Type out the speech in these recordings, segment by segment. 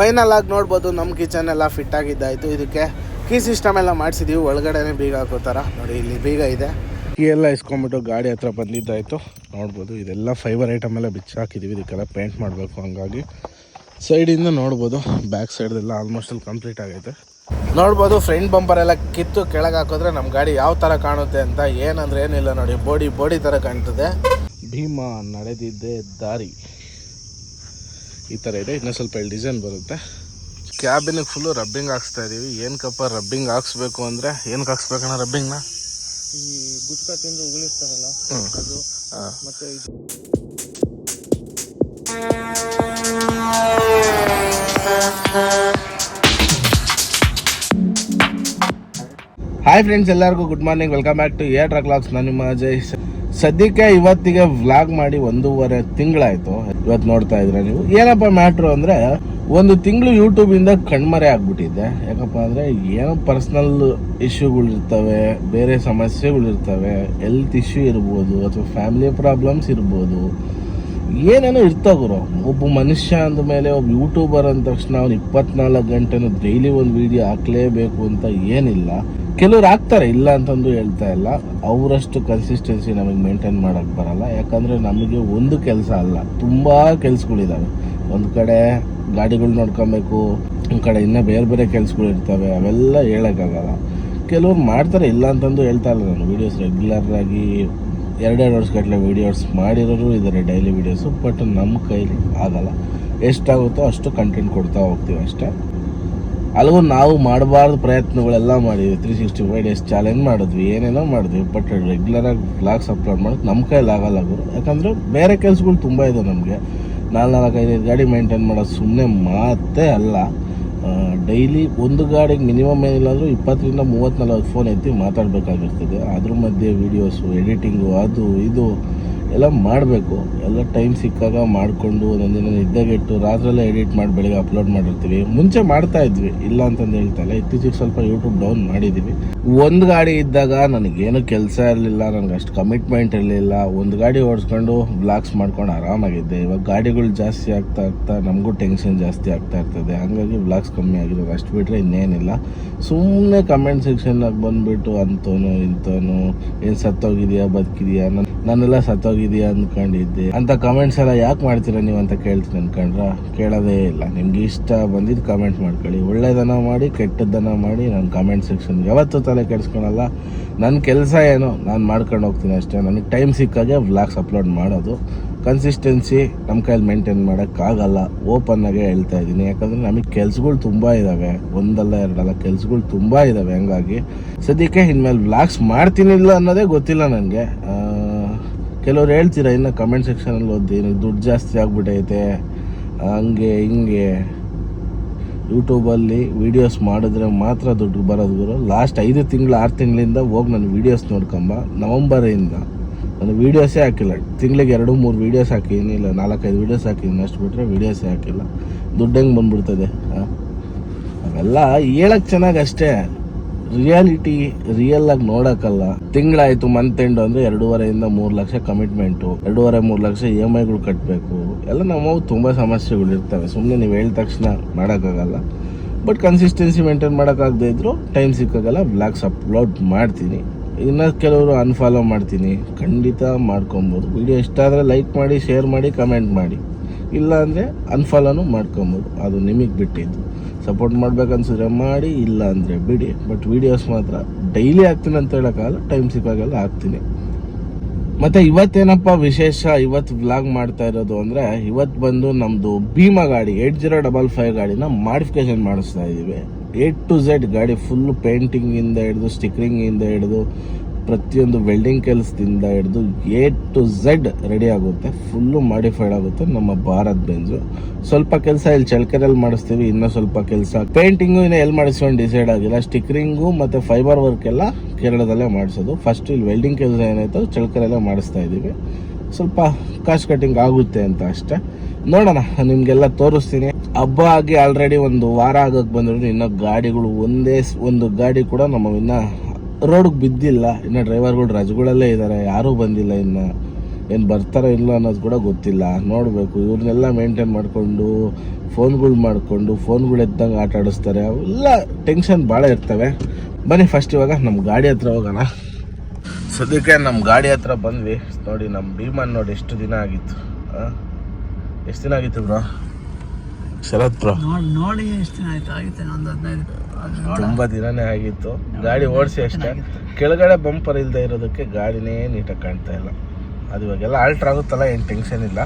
Final ಆಗಿ ನೋಡ್ಬೋದು ನಮ್ಮ ಕಿಚನ್ ಎಲ್ಲ ಫಿಟ್ ಆಗಿದ್ದಾಯಿತು. ಇದಕ್ಕೆ ಕೀ ಸಿಸ್ಟಮ್ ಎಲ್ಲ ಮಾಡಿಸಿದ್ದೀವಿ ಒಳಗಡೆನೆ ಬೀಗ ಹಾಕೋ ಥರ ನೋಡಿ, ಇಲ್ಲಿ ಬೀಗ ಇದೆ. ಕೀ ಎಲ್ಲ ಇಸ್ಕೊಂಬಿಟ್ಟು ಗಾಡಿ ಹತ್ರ ಬಂದಿದ್ದಾಯ್ತು. ನೋಡ್ಬೋದು, ಇದೆಲ್ಲ ಫೈಬರ್ ಐಟಮ್ ಎಲ್ಲ ಬಿಚ್ಚಿ ಹಾಕಿದ್ದೀವಿ ಇದಕ್ಕೆಲ್ಲ ಪೇಂಟ್ ಮಾಡಬೇಕು ಹಂಗಾಗಿ. ಸೈಡಿಂದ ನೋಡ್ಬೋದು ಬ್ಯಾಕ್ ಸೈಡ್ದೆಲ್ಲ ಆಲ್ಮೋಸ್ಟ್ ಅಲ್ಲಿ ಕಂಪ್ಲೀಟ್ ಆಗೈತೆ. ನೋಡ್ಬೋದು ಫ್ರಂಟ್ ಬಂಪರ್ ಎಲ್ಲ ಕಿತ್ತು ಕೆಳಗೆ ಹಾಕಿದ್ರೆ ನಮ್ಮ ಗಾಡಿ ಯಾವ ಥರ ಕಾಣುತ್ತೆ ಅಂತ ಏನಂದ್ರೆ ಏನಿಲ್ಲ ನೋಡಿ. ಬೋಡಿ ಬೋಡಿ ಥರ ಕಾಣ್ತದೆ. ಭೀಮಾ ನಡೆದಿದ್ದೆ ದಾರಿ. ಈ ಥರ ಇದೆ. ಇನ್ನೂ ಸ್ವಲ್ಪ ಇಲ್ಲಿ ಡಿಸೈನ್ ಬರುತ್ತೆ. ಕ್ಯಾಬಿನಿಗೆ ಫುಲ್ಲು ರಬ್ಬಿಂಗ್ ಹಾಕ್ಸ್ತಾ ಇದ್ದೀವಿ ಏನಕ್ಕಪ್ಪ ರಬ್ಬಿಂಗ್ ಹಾಕ್ಸ್ಬೇಕು ಅಂದರೆ ಏನಕ್ಕೆ ಹಾಕ್ಸ್ಬೇಕಣ್ಣ ರಬ್ಬಿಂಗ್ನ ಈ ಗುಟ್ಕ ತಿಂದು ಉಗುಳಿಸ್ತಾರಲ್ಲ. ಅದು ಮತ್ತೆ ಹಾಯ್ ಫ್ರೆಂಡ್ಸ್ ಎಲ್ಲರಿಗೂ good morning welcome back to air truck clocks ನಾನು ನಿಮ್ಮ ಅಜಯ್. ಸದ್ಯಕ್ಕೆ ಇವತ್ತಿಗೆ ವ್ಲಾಗ್ ಮಾಡಿ ಒಂದೂವರೆ ತಿಂಗಳಾಯ್ತು. ಇವತ್ತು ನೋಡ್ತಾ ಇದ್ರೆ ನೀವು? ಏನಪ್ಪ ಮ್ಯಾಟ್ರು ಅಂದ್ರೆ ಒಂದು ತಿಂಗಳು ಯೂಟ್ಯೂಬಿಂದ ಕಣ್ಮರೆ ಆಗ್ಬಿಟ್ಟಿದ್ದೆ ಯಾಕಪ್ಪ ಅಂದ್ರೆ ಏನೋ ಪರ್ಸ್ನಲ್ ಇಶ್ಯೂಗಳಿರ್ತವೆ ಬೇರೆ ಸಮಸ್ಯೆಗಳಿರ್ತವೆ ಹೆಲ್ತ್ ಇಶ್ಯೂ ಇರ್ಬೋದು, ಅಥವಾ ಫ್ಯಾಮಿಲಿ ಪ್ರಾಬ್ಲಮ್ಸ್ ಇರ್ಬೋದು. ಏನೇನೋ ಇರ್ತಾವ್ರು ಒಬ್ಬ ಮನುಷ್ಯ ಅಂದ ಮೇಲೆ ಒಬ್ಬ ಯೂಟ್ಯೂಬರ್ ಅಂದ ತಕ್ಷಣ ಅವ್ನು ಇಪ್ಪತ್ನಾಲ್ಕು ಗಂಟೆನೂ ಡೈಲಿ ಒಂದು ವಿಡಿಯೋ ಹಾಕಲೇಬೇಕು ಅಂತ ಏನಿಲ್ಲ. ಕೆಲವ್ರು ಆಗ್ತಾರೆ, ಇಲ್ಲ ಅಂತಂದು ಹೇಳ್ತಾ ಇಲ್ಲ. ಅವರಷ್ಟು ಕನ್ಸಿಸ್ಟೆನ್ಸಿ ನಮಗೆ ಮೇಂಟೈನ್ ಮಾಡೋಕ್ಕೆ ಬರಲ್ಲ. ಯಾಕಂದರೆ ನಮಗೆ ಒಂದು ಕೆಲಸ ಅಲ್ಲ, ತುಂಬ ಕೆಲಸಗಳಿದ್ದಾವೆ ಒಂದು ಕಡೆ ಗಾಡಿಗಳು ನೋಡ್ಕೊಬೇಕು, ಒಂದು ಕಡೆ ಇನ್ನೂ ಬೇರೆ ಬೇರೆ ಕೆಲಸಗಳು ಇರ್ತವೆ ಅವೆಲ್ಲ ಹೇಳೋಕ್ಕಾಗಲ್ಲ. ಕೆಲವ್ರು ಮಾಡ್ತಾರೆ, ಇಲ್ಲ ಅಂತಂದು ಹೇಳ್ತಾ ಇಲ್ಲ ನಾನು. ವೀಡಿಯೋಸ್ ರೆಗ್ಯುಲರ್ ಆಗಿ ಎರಡೆರಡು ವರ್ಷಗಟ್ಟಲೆ ವೀಡಿಯೋಸ್ ಮಾಡಿರೋರು ಇದ್ದಾರೆ ಡೈಲಿ ವೀಡಿಯೋಸು ಬಟ್ ನಮ್ಮ ಕೈಲಿ ಆಗಲ್ಲ. ಎಷ್ಟಾಗುತ್ತೋ ಅಷ್ಟು ಕಂಟೆಂಟ್ ಕೊಡ್ತಾ ಹೋಗ್ತೀವಿ ಅಷ್ಟೇ. ಅಲ್ಲಿಗೂ ನಾವು ಮಾಡಬಾರ್ದು ಪ್ರಯತ್ನಗಳೆಲ್ಲ ಮಾಡಿದ್ವಿ. Three sixty five days challenge ಮಾಡಿದ್ವಿ. ಏನೇನೋ ಮಾಡಿದ್ವಿ. ಬಟ್ ರೆಗ್ಯುಲರಾಗಿ ಬ್ಲಾಗ್ಸ್ ಅಪ್ಲೋಡ್ ಮಾಡೋದು ನಮ್ಮ ಕೈಲಿ ಆಗಲ್ಲ ಗುರು. ಯಾಕಂದರೆ ಬೇರೆ ಕೆಲಸಗಳು ತುಂಬ ಇದೆ ನಮಗೆ. ನಾಲ್ಕು ನಾಲ್ಕು ಐದೈದು ಗಾಡಿ ಮೇಂಟೈನ್ ಮಾಡೋದು ಸುಮ್ಮನೆ ಮಾತೇ ಅಲ್ಲ. ಡೈಲಿ ಒಂದು ಗಾಡಿಗೆ ಮಿನಿಮಮ್ ಏನಿಲ್ಲಾದರೂ ಇಪ್ಪತ್ತರಿಂದ ಮೂವತ್ತು ನಲ್ವತ್ತು ಫೋನ್ ಎತ್ತಿ ಮಾತಾಡಬೇಕಾಗಿರ್ತದೆ. ಅದ್ರ ಮಧ್ಯೆ ವೀಡಿಯೋಸು ಎಡಿಟಿಂಗು ಅದು, ಇದು. ಎಲ್ಲ ಮಾಡಬೇಕು. ಎಲ್ಲ ಟೈಮ್ ಸಿಕ್ಕಾಗ ಮಾಡಿಕೊಂಡು ಒಂದೊಂದಿನ ನಿದ್ದೆಗೆಟ್ಟು ರಾತ್ರೆಲ್ಲ ಎಡಿಟ್ ಮಾಡಿ ಬೆಳಗ್ಗೆ ಅಪ್ಲೋಡ್ ಮಾಡಿರ್ತೀವಿ. ಮುಂಚೆ ಮಾಡ್ತಾ ಇದ್ವಿ. ಇಲ್ಲ ಅಂತಂದು ಹೇಳ್ತಾ ಇಲ್ಲ. ಇತ್ತೀಚೆಗೆ ಸ್ವಲ್ಪ ಯೂಟ್ಯೂಬ್ ಡೌನ್ ಮಾಡಿದ್ದೀವಿ ಒಂದು ಗಾಡಿ ಇದ್ದಾಗ ನನಗೇನು ಕೆಲಸ ಇರಲಿಲ್ಲ, ನನಗೆ ಅಷ್ಟು ಕಮಿಟ್ಮೆಂಟ್ ಇರಲಿಲ್ಲ. ಒಂದು ಗಾಡಿ ಓಡಿಸ್ಕೊಂಡು ಬ್ಲಾಗ್ಸ್ ಮಾಡ್ಕೊಂಡು ಆರಾಮಾಗಿದ್ದೆ. ಇವಾಗ ಗಾಡಿಗಳು ಜಾಸ್ತಿ ಆಗ್ತಾ ಆಗ್ತಾ ನಮಗೂ ಟೆನ್ಷನ್ ಜಾಸ್ತಿ ಆಗ್ತಾ ಇರ್ತದೆ. ಹಾಗಾಗಿ ಬ್ಲಾಗ್ಸ್ ಕಮ್ಮಿ ಆಗಿರೋದು. ಅಷ್ಟು ಬಿಟ್ಟರೆ ಇನ್ನೇನಿಲ್ಲ. ಸುಮ್ಮನೆ ಕಮೆಂಟ್ ಸೆಕ್ಷನ್ನಾಗ ಬಂದುಬಿಟ್ಟು ಅಂತೋನು, ಇಂತೋನು, ಏನು ಸತ್ತೋಗಿದೆಯಾ, ಬದುಕಿದೆಯಾ ನನ್ ನಾನೆಲ್ಲ ಸತ್ತೋಗಿದೀಯ ಅಂದ್ಕೊಂಡಿದ್ದೆ. ಅಂತ ಕಮೆಂಟ್ಸ್ ಎಲ್ಲ ಯಾಕೆ ಮಾಡ್ತೀರಾ ನೀವು ಅಂತ ಕೇಳ್ತೀನಿ ಅನ್ಕೊಂಡ್ರ? ಕೇಳೋದೇ ಇಲ್ಲ. ನಿಮ್ಗೆ ಇಷ್ಟ ಬಂದಿದ್ದು ಕಮೆಂಟ್ ಮಾಡ್ಕೊಳ್ಳಿ. ಒಳ್ಳೇದನ್ನ ಮಾಡಿ, ಕೆಟ್ಟದ್ದನ್ನ ಮಾಡಿ ನಾನು ಕಮೆಂಟ್ ಸೆಕ್ಷನ್ ಯಾವತ್ತೂ ತಲೆ ಕೆಡಿಸ್ಕೊಳಲ್ಲ. ನನ್ನ ಕೆಲಸ ಏನು? ನಾನು ಮಾಡ್ಕೊಂಡು ಹೋಗ್ತೀನಿ ಅಷ್ಟೇ. ನನಗೆ ಟೈಮ್ ಸಿಕ್ಕಾಗೆ ವ್ಲಾಗ್ಸ್ ಅಪ್ಲೋಡ್ ಮಾಡೋದು. ಕನ್ಸಿಸ್ಟೆನ್ಸಿ ನಮ್ಮ ಕೈಯಲ್ಲಿ ಮೇಂಟೈನ್ ಮಾಡೋಕ್ಕಾಗಲ್ಲ. ಓಪನ್ ಆಗೇ ಹೇಳ್ತಾ ಇದ್ದೀನಿ. ಯಾಕಂದರೆ ನಮಗೆ ಕೆಲ್ಸಗಳು ತುಂಬ ಇದ್ದಾವೆ ಒಂದಲ್ಲ ಎರಡಲ್ಲ, ಕೆಲ್ಸಗಳು ತುಂಬ ಇದ್ದಾವೆ ಹಂಗಾಗಿ. ಸದ್ಯಕ್ಕೆ ಇನ್ಮೇಲೆ ವ್ಲಾಗ್ಸ್ ಮಾಡ್ತೀನಿಲ್ಲ ಅನ್ನೋದೇ ಗೊತ್ತಿಲ್ಲ ನನಗೆ ಕೆಲವ್ರು ಹೇಳ್ತೀರಾ, ಇನ್ನು ಕಮೆಂಟ್ ಸೆಕ್ಷನಲ್ಲಿ ಓದಿ ದುಡ್ಡು ಜಾಸ್ತಿ ಆಗ್ಬಿಟ್ಟೈತೆ ಹಂಗೆ ಹಿಂಗೆ. ಯೂಟ್ಯೂಬಲ್ಲಿ ವೀಡಿಯೋಸ್ ಮಾಡಿದ್ರೆ ಮಾತ್ರ ದುಡ್ಡು ಬರೋದು ಗುರು. ಲಾಸ್ಟ್ ಐದು ತಿಂಗಳು, ಆರು ತಿಂಗಳಿಂದ ಹೋಗಿ ನಾನು ವೀಡಿಯೋಸ್ ನೋಡ್ಕೊಂಬ. ನವಂಬರಿಂದ ನಾನು ವೀಡಿಯೋಸೇ ಹಾಕಿಲ್ಲ. ತಿಂಗಳಿಗೆ ಎರಡು, ಮೂರು ವೀಡಿಯೋಸ್ ಹಾಕಿದ್ದೀನಿ ಇಲ್ಲ ನಾಲ್ಕೈದು ವೀಡಿಯೋಸ್ ಹಾಕಿದ್ದೀನಿ ಅಷ್ಟು ಬಿಟ್ಟರೆ ವೀಡಿಯೋಸೇ ಹಾಕಿಲ್ಲ. ದುಡ್ಡು ಹೆಂಗೆ ಬಂದ್ಬಿಡ್ತದೆ ಅವೆಲ್ಲ ಹೇಳಕ್ಕೆ ಚೆನ್ನಾಗಿ ಅಷ್ಟೇ. ರಿಯಾಲಿಟಿ ರಿಯಲ್ ಆಗಿ ನೋಡಕ್ಕಲ್ಲ. ತಿಂಗಳಾಯ್ತು ಮಂತ್ ಎಂಡ್ ಅಂದ್ರೆ ಎರಡೂವರೆಯಿಂದ ಮೂರು ಲಕ್ಷ ಕಮಿಟ್ಮೆಂಟ್ ಎರಡೂವರೆ, ಮೂರು ಲಕ್ಷ ಇ ಎಂ ಐಗಳು ಕಟ್ಟಬೇಕು ಎಲ್ಲ ನಮ್ಮ ತುಂಬಾ ಸಮಸ್ಯೆಗಳು ಇರ್ತವೆ. ಸುಮ್ಮನೆ ನೀವು ಹೇಳಿದ ತಕ್ಷಣ ಮಾಡೋಕ್ಕಾಗಲ್ಲ. ಬಟ್ ಕನ್ಸಿಸ್ಟೆನ್ಸಿ ಮೇಂಟೈನ್ ಮಾಡೋಕ್ಕಾಗದೇ ಇದ್ರು ಟೈಮ್ ಸಿಕ್ಕಾಗಲ್ಲ ಬ್ಲಾಗ್ಸ್ ಅಪ್ಲೋಡ್ ಮಾಡ್ತೀನಿ. ಇನ್ನ ಕೆಲವರು ಅನ್ಫಾಲೋ ಮಾಡ್ತೀನಿ. ಖಂಡಿತ ಮಾಡ್ಕೊಬೋದು. ವಿಡಿಯೋ ಇಷ್ಟ ಆದರೆ ಲೈಕ್ ಮಾಡಿ ಶೇರ್ ಮಾಡಿ ಕಮೆಂಟ್ ಮಾಡಿ. ಇಲ್ಲ ಅಂದರೆ ಅನ್ಫಾಲೋನು ಮಾಡ್ಕೊಬೋದು. ಅದು ನಿಮಗೆ ಬಿಟ್ಟಿದ್ದು. ಸಪೋರ್ಟ್ ಮಾಡ್ಬೇಕನ್ಸಿದ್ರೆ ಮಾಡಿ, ಇಲ್ಲ ಅಂದರೆ ಬಿಡಿ. ಬಟ್ ವೀಡಿಯೋಸ್ ಮಾತ್ರ ಡೈಲಿ ಹಾಕ್ತೀನಿ ಅಂತ ಹೇಳೋಕ್ಕಾಗಲ್ಲ ಟೈಮ್ ಸಿಕ್ಕಾಗೆಲ್ಲ ಹಾಕ್ತೀನಿ. ಮತ್ತು ಇವತ್ತೇನಪ್ಪ ವಿಶೇಷ? ಇವತ್ತು ವ್ಲಾಗ್ ಮಾಡ್ತಾ ಇರೋದು ಅಂದರೆ, ಇವತ್ತು ಬಂದು ನಮ್ಮದು ಭೀಮಾ ಗಾಡಿ ಏಟ್ ಜೀರೋ ಡಬಲ್ ಫೈವ್ ಗಾಡಿನ ಮಾಡಿಫಿಕೇಶನ್ ಮಾಡಿಸ್ತಾ ಇದ್ದೀವಿ ಏಟ್ ಟು ಝೆಡ್ ಗಾಡಿ ಫುಲ್ ಪೇಂಟಿಂಗಿಂದ ಹಿಡಿದು ಸ್ಟಿಕರಿಂಗ್ ಇಂದ ಹಿಡಿದು ಪ್ರತಿಯೊಂದು ವೆಲ್ಡಿಂಗ್ ಕೆಲಸದಿಂದ ಹಿಡಿದು ಎ ಟು ಝೆಡ್ ರೆಡಿ ಆಗುತ್ತೆ ಫುಲ್ಲು ಮಾಡಿಫೈಡ್ ಆಗುತ್ತೆ ನಮ್ಮ ಭಾರತ್ ಬೆಂಜು. ಸ್ವಲ್ಪ ಕೆಲಸ ಇಲ್ಲಿ ಚಳ್ಕೆರೆಯಲ್ಲಿ ಮಾಡಿಸ್ತೀವಿ, ಇನ್ನೂ ಸ್ವಲ್ಪ ಕೆಲಸ. ಪೇಂಟಿಂಗು ಇನ್ನು ಎಲ್ಲಿ ಮಾಡಿಸ್ಕೊಂಡು ಡಿಸೈಡ್ ಆಗಿಲ್ಲ. ಸ್ಟಿಕ್ರಿಂಗು ಮತ್ತು ಫೈಬರ್ ವರ್ಕ್ ಎಲ್ಲ ಕೇರಳದಲ್ಲೇ ಮಾಡಿಸೋದು. ಫಸ್ಟ್ ಇಲ್ಲಿ ವೆಲ್ಡಿಂಗ್ ಕೆಲಸ ಏನಾಯ್ತು ಚಳ್ಕೆರೆಲ್ಲೇ ಮಾಡಿಸ್ತಾ ಇದ್ದೀವಿ ಸ್ವಲ್ಪ ಕಾಸ್ಟ್ ಕಟ್ಟಿಂಗ್ ಆಗುತ್ತೆ ಅಂತ ಅಷ್ಟೇ. ನೋಡೋಣ, ನಿಮಗೆಲ್ಲ ತೋರಿಸ್ತೀನಿ. ಹಬ್ಬ ಆಗಿ ಆಲ್ರೆಡಿ ಒಂದು ವಾರ ಆಗಕ್ಕೆ ಬಂದ್ರು ಇನ್ನೂ ಗಾಡಿಗಳು ಒಂದೇ ಒಂದು ಗಾಡಿ ಕೂಡ ನಮ್ಮ ಇನ್ನ ರೋಡ್ಗೆ ಬಿದ್ದಿಲ್ಲ, ಇನ್ನು ಡ್ರೈವರ್ಗಳು ರಜಗಳಲ್ಲೇ ಇದ್ದಾರೆ ಯಾರೂ ಬಂದಿಲ್ಲ ಇನ್ನು, ಏನು ಬರ್ತಾರೋ ಇಲ್ಲ ಅನ್ನೋದು ಕೂಡ ಗೊತ್ತಿಲ್ಲ. ನೋಡಬೇಕು, ಇವ್ರನ್ನೆಲ್ಲ ಮೇಂಟೈನ್ ಮಾಡಿಕೊಂಡು ಫೋನ್ಗಳು ಮಾಡಿಕೊಂಡು ಫೋನ್ಗಳು ಎದ್ದಂಗೆ ಆಟ ಆಡಿಸ್ತಾರೆ ಅವೆಲ್ಲ ಟೆನ್ಷನ್ ಭಾಳ ಇರ್ತವೆ. ಬನ್ನಿ ಫಸ್ಟ್ ಇವಾಗ ನಮ್ಮ ಗಾಡಿ ಹತ್ರ ಹೋಗೋಣ. ಸದ್ಯಕ್ಕೆ ನಮ್ಮ ಗಾಡಿ ಹತ್ರ ಬಂದ್ವಿ. ನೋಡಿ ನಮ್ಮ ಭೀಮನ್ ನೋಡಿ ಎಷ್ಟು ದಿನ ಆಗಿತ್ತು. ಎಷ್ಟು ದಿನ ಆಗಿತ್ತು ಬ್ರೋ? ಶರತ್ ಬ್ರೋ? ನೋಡಿ ಎಷ್ಟು ದಿನ ಆಯ್ತು? ಆಗಿತ್ತು ಒಂದು ಹದಿನೈದು ತುಂಬಾ ದಿನನೇ ಆಗಿತ್ತು. ಗಾಡಿ ಓಡಿಸಿ ಅಷ್ಟೇ. ಕೆಳಗಡೆ ಬಂಪರ್ ಇಲ್ಲದೆ ಇರೋದಕ್ಕೆ ಗಾಡಿನೇ ನೀಟಾಗಿ ಕಾಣ್ತಾ ಇಲ್ಲ. ಅದು ಇವಾಗೆಲ್ಲ ಆಲ್ಟ್ರ್ ಆಗುತ್ತಲ್ಲ ಏನು ಟೆನ್ಷನ್ ಇಲ್ಲ.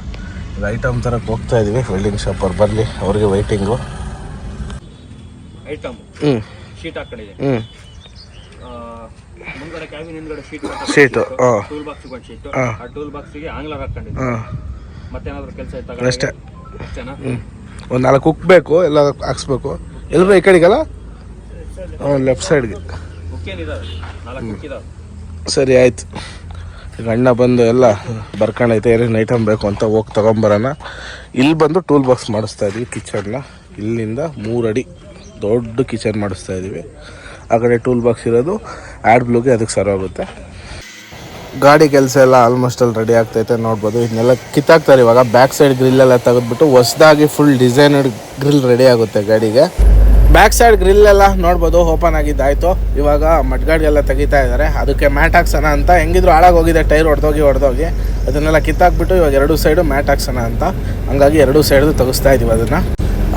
ಇದು ಐಟಮ್ ತರಕ್ಕೆ ಹೋಗ್ತಾ ಇದೀವಿ. ವೆಲ್ಡಿಂಗ್ ಶಾಪ್ ಅವ್ರು ಬರಲಿ ಅವ್ರಿಗೆ ವೈಟಿಂಗು ಐಟಮ್ ಹ್ಞೂ ಶೀಟ್ ಹಾಕೊಂಡಿದೆ. ಹ್ಞೂ ಮುಂದ್ಗಡೆ ಕ್ಯಾಬಿನ್ ಹಿಂದ್ಗಡೆ ಶೀಟ್ ಶೀಟು ಹಾಂ ಟೂಲ್ ಬಾಕ್ಸ್ ಒಂದು ಶೀಟ್ ಹಾ. ಆ. ಟೂಲ್ ಬಾಕ್ಸಿಗೆ ಆಂಗ್ಲರ್ ಹಾಕೊಂಡಿದ್ದೆ. ಹಾಂ ಮತ್ತೇನಾದರೂ ಕೆಲಸ ಇತ್ತಾಗ ಅಷ್ಟೇ. ಅಷ್ಟೇನಾ? ಒಂದು ನಾಲ್ಕು ಉಕ್ಬೇಕು ಎಲ್ಲ ಹಾಕ್ಸ್ಬೇಕು. ಎಲ್ಲರೂ ಈ ಕಡೆಗಲ್ಲ? ಲೆಫ್ಟ್ ಸೈಡ್ಗೆ ಸರಿ ಆಯ್ತು. ಈಗ ಅಣ್ಣ ಬಂದು ಎಲ್ಲ ಬರ್ಕೊಂಡೈತೆ ಏನೇನು ಐಟಮ್ ಬೇಕು ಅಂತ ಹೋಗಿ ತೊಗೊಂಬರೋಣ. ಇಲ್ಲಿ ಬಂದು ಟೂಲ್ ಬಾಕ್ಸ್ ಮಾಡಿಸ್ತಾ ಇದ್ದೀವಿ ಕಿಚನ್ನ ಇಲ್ಲಿಂದ ಮೂರು ಅಡಿ ದೊಡ್ಡ ಕಿಚನ್ ಮಾಡಿಸ್ತಾ ಇದ್ದೀವಿ ಆ ಕಡೆ ಟೂಲ್ ಬಾಕ್ಸ್ ಇರೋದು ಆ್ಯಡ್ ಬ್ಲೂಗೆ ಅದಕ್ಕೆ ಸರ್ವಾಗುತ್ತೆ ಗಾಡಿ ಕೆಲಸ ಎಲ್ಲ ಆಲ್ಮೋಸ್ಟ್ ಅಲ್ಲಿ ರೆಡಿ ಆಗ್ತೈತೆ ನೋಡ್ಬೋದು. ಇದನ್ನೆಲ್ಲ ಕಿತ್ತಾಕ್ತಾರೆ ಇವಾಗ. ಬ್ಯಾಕ್ ಸೈಡ್ ಗ್ರಿಲ್ ಎಲ್ಲ ತೆಗೆದ್ಬಿಟ್ಟು ಹೊಸದಾಗಿ ಫುಲ್ ಡಿಸೈನಡ್ ಗ್ರಿಲ್ ರೆಡಿ ಆಗುತ್ತೆ ಗಾಡಿಗೆ. ಬ್ಯಾಕ್ ಸೈಡ್ ಗ್ರಿಲ್ ಎಲ್ಲ ನೋಡ್ಬೋದು ಓಪನ್ ಆಗಿದ್ದಾಯ್ತು. ಇವಾಗ ಮಡ್ಗಾಡ್ಗೆಲ್ಲ ತೆಗಿತಾ ಇದ್ದಾರೆ. ಅದಕ್ಕೆ ಮ್ಯಾಟ್ ಹಾಕ್ಸೋಣ ಅಂತ. ಹೆಂಗಿದ್ರು ಹಾಳಾಗೋಗಿದೆ ಟೈರ್ ಹೊಡೆದೋಗಿ ಹೊಡೆದೋಗಿ ಅದನ್ನೆಲ್ಲ ಕಿತ್ತಾಕ್ಬಿಟ್ಟು ಇವಾಗ ಎರಡು ಸೈಡು ಮ್ಯಾಟ್ ಹಾಕ್ಸೋಣ ಅಂತ. ಹಂಗಾಗಿ ಎರಡು ಸೈಡ್ದು ತೆಗಿಸ್ತಾ ಇದೀವಿ ಅದನ್ನು.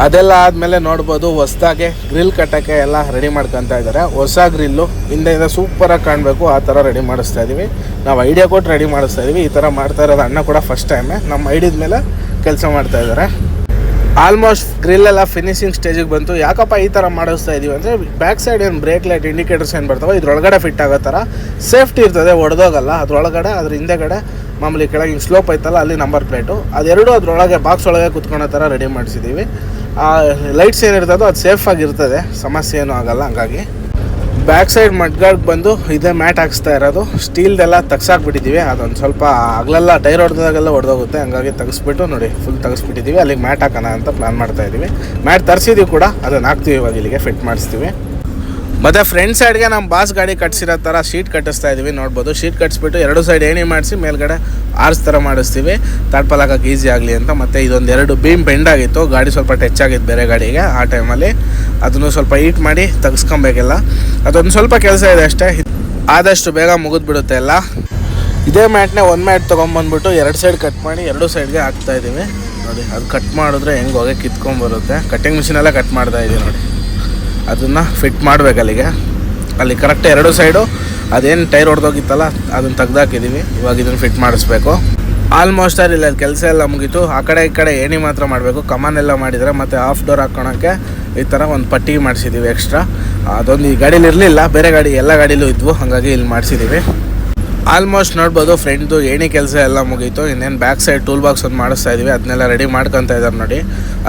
ಅದೆಲ್ಲ ಆದಮೇಲೆ ನೋಡ್ಬೋದು, ಹೊಸ್ದಾಗೆ ಗ್ರಿಲ್ ಕಟ್ಟೋಕ್ಕೆ ಎಲ್ಲ ರೆಡಿ ಮಾಡ್ಕೊತಾ ಇದ್ದಾರೆ. ಹೊಸ ಗ್ರಿಲ್ಲು ಹಿಂದೆಯಿಂದ ಸೂಪರಾಗಿ ಕಾಣಬೇಕು. ಆ ಥರ ರೆಡಿ ಮಾಡಿಸ್ತಾ ಇದ್ದೀವಿ ನಾವು ಐಡಿಯಾ ಕೊಟ್ಟು ರೆಡಿ ಮಾಡಿಸ್ತಾ ಇದ್ದೀವಿ ಈ ಥರ ಮಾಡ್ತಾ ಇರೋದು ಅಣ್ಣ ಕೂಡ ಫಸ್ಟ್ ಟೈಮೇ ನಮ್ಮ ಐಡಿದ ಮೇಲೆ ಕೆಲಸ ಮಾಡ್ತಾ ಇದ್ದಾರೆ. ಆಲ್ಮೋಸ್ಟ್ ಗ್ರಿಲ್ ಎಲ್ಲ ಫಿನಿಶಿಂಗ್ ಸ್ಟೇಜಿಗೆ ಬಂತು. ಯಾಕಪ್ಪ ಈ ಥರ ಮಾಡಿಸ್ತಾ ಇದೀವಿ ಅಂದರೆ ಬ್ಯಾಕ್ ಸೈಡ್ ಏನು ಬ್ರೇಕ್ ಲೈಟ್ ಇಂಡಿಕೇಟರ್ಸ್ ಏನು ಬರ್ತಾವೆ, ಇದ್ರೊಳಗಡೆ ಫಿಟ್ ಆಗೋ ಥರ ಸೇಫ್ಟಿ ಇರ್ತದೆ, ಒಡೆದೋಗಲ್ಲ. ಅದರೊಳಗಡೆ, ಅದ್ರ ಹಿಂದೆಗಡೆ ಮಾಮೂಲಿ ಕೆಳಗೆ ಹಿಂಗೆ ಸ್ಲೋಪ್ ಐತಲ್ಲ, ಅಲ್ಲಿ ನಂಬರ್ ಪ್ಲೇಟು ಅದೆರಡು ಅದ್ರೊಳಗೆ ಬಾಕ್ಸ್ ಒಳಗೆ ಕುತ್ಕೊಳ್ಳೋ ಥರ ರೆಡಿ ಮಾಡಿಸಿದ್ದೀವಿ ಆ ಲೈಟ್ಸ್ ಏನಿರ್ತದೋ ಅದು ಸೇಫ್ ಆಗಿರ್ತದೆ. ಸಮಸ್ಯೆ ಏನೂ ಆಗಲ್ಲ, ಹಂಗಾಗಿ. ಬ್ಯಾಕ್ ಸೈಡ್ ಮಡ್ಗಾಡ್ ಬಂದು ಇದೇ ಮ್ಯಾಟ್ ಹಾಕ್ಸ್ತಾ ಇರೋದು. ಸ್ಟೀಲ್ದೆಲ್ಲ ತೆಗ್ಸಾಕ್ಬಿಟ್ಟಿದ್ದೀವಿ ಅದೊಂದು ಸ್ವಲ್ಪ ಹಗಲೆಲ್ಲ ಟೈರ್ ಹೊಡೆದಾಗೆಲ್ಲ ಹೊಡೆದೋಗುತ್ತೆ. ಹಂಗಾಗಿ ತೆಗೆಸ್ಬಿಟ್ಟು ನೋಡಿ ಫುಲ್ ತೆಗೆಸ್ಬಿಟ್ಟಿದ್ದೀವಿ ಅಲ್ಲಿಗೆ ಮ್ಯಾಟ್ ಹಾಕೋಣ ಅಂತ ಪ್ಲಾನ್ ಮಾಡ್ತಾ ಇದ್ದೀವಿ ಮ್ಯಾಟ್ ತರಿಸಿದ್ದೀವಿ ಕೂಡ. ಅದನ್ನು ಹಾಕ್ತೀವಿ ಇವಾಗ ಇಲ್ಲಿಗೆ ಫಿಟ್ ಮಾಡಿಸ್ತೀವಿ. ಮತ್ತು ಫ್ರಂಟ್ ಸೈಡ್ಗೆ ನಮ್ಮ ಬಾಸ್ ಗಾಡಿ ಕಟ್ಸಿರೋ ಥರ ಶೀಟ್ ಕಟ್ಟಿಸ್ತಾ ಇದೀವಿ, ನೋಡ್ಬೋದು. ಶೀಟ್ ಕಟ್ಸ್ಬಿಟ್ಟು ಎರಡು ಸೈಡ್ ಏಣಿ ಮಾಡಿಸಿ ಮೇಲ್ಗಡೆ ಆರ್ಸ್ ಥರ ಮಾಡಿಸ್ತೀವಿ. ಹಾಕಕ್ಕೆ ಈಸಿ ಆಗಲಿ ಅಂತ ಮತ್ತು ಇದೊಂದು ಎರಡು ಬೀಮ್ ಬೆಂಡ್ ಆಗಿತ್ತು. ಗಾಡಿ ಸ್ವಲ್ಪ ಟಚ್ ಆಗಿತ್ತು ಬೇರೆ ಗಾಡಿಗೆ ಆ ಟೈಮಲ್ಲಿ ಅದನ್ನು ಸ್ವಲ್ಪ ಹೀಟ್ ಮಾಡಿ ತೆಗಿಸ್ಕೊಬೇಕೆಲ್ಲ. ಅದೊಂದು ಸ್ವಲ್ಪ ಕೆಲಸ ಇದೆ ಅಷ್ಟೇ. ಆದಷ್ಟು ಬೇಗ ಮುಗಿದ್ಬಿಡುತ್ತೆ ಎಲ್ಲ. ಇದೇ ಮ್ಯಾಟ್ನೇ ಒಂದು ಮ್ಯಾಟ್ ತೊಗೊಂಬಂದ್ಬಿಟ್ಟು ಎರಡು ಸೈಡ್ ಕಟ್ ಮಾಡಿ ಎರಡು ಸೈಡ್ಗೆ ಹಾಕ್ತಾ ಇದ್ದೀವಿ ನೋಡಿ, ಅದು ಕಟ್ ಮಾಡಿದ್ರೆ ಹೆಂಗೆ ಹೋಗಿ ಕಿತ್ಕೊಂಬರುತ್ತೆ ಕಟ್ಟಿಂಗ್ ಮಿಷಿನೆಲ್ಲ ಕಟ್ ಮಾಡ್ತಾ ಇದೀವಿ ನೋಡಿ. ಅದನ್ನು ಫಿಟ್ ಮಾಡಬೇಕು ಅಲ್ಲಿಗೆ. ಅಲ್ಲಿ ಕರೆಕ್ಟ್ ಎರಡು ಸೈಡು ಅದೇನು ಟೈರ್ ಹೊಡೆದೋಗಿತ್ತಲ್ಲ ಅದನ್ನು ತೆಗ್ದಾಕಿದ್ದೀವಿ ಇವಾಗ ಇದನ್ನು ಫಿಟ್ ಮಾಡಿಸ್ಬೇಕು. ಆಲ್ಮೋಸ್ಟ್ ಅಲ್ಲಿ ಇಲ್ಲ, ಕೆಲಸ ಎಲ್ಲ ಮುಗೀತು. ಆ ಕಡೆ ಈ ಕಡೆ ಏಣಿ ಮಾತ್ರ ಮಾಡಬೇಕು. ಕಮಾನ್ ಎಲ್ಲ ಮಾಡಿದರೆ ಮತ್ತು ಆಫ್ ಡೋರ್ ಹಾಕ್ಕೊಳಕ್ಕೆ ಈ ಥರ ಒಂದು ಪಟ್ಟಿ ಮಾಡಿಸಿದ್ದೀವಿ ಎಕ್ಸ್ಟ್ರಾ ಅದೊಂದು ಈ ಗಾಡೀಲಿ ಇರಲಿಲ್ಲ, ಬೇರೆ ಗಾಡಿ, ಎಲ್ಲ ಗಾಡೀಲೂ ಇದ್ವು. ಹಾಗಾಗಿ ಇಲ್ಲಿ ಮಾಡಿಸಿದ್ದೀವಿ ಆಲ್ಮೋಸ್ಟ್ ನೋಡ್ಬೋದು, ಫ್ರೆಂಡ್ದು ಏಣಿ ಕೆಲಸ ಎಲ್ಲ ಮುಗೀತು, ಇನ್ನೇನು ಬ್ಯಾಕ್ ಸೈಡ್ ಟೂಲ್ ಬಾಕ್ಸ್ ಒಂದು ಮಾಡಿಸ್ತಾ ಇದೀವಿ ಅದನ್ನೆಲ್ಲ ರೆಡಿ ಮಾಡ್ಕೊತಾ ಇದ್ದಾರೆ ನೋಡಿ.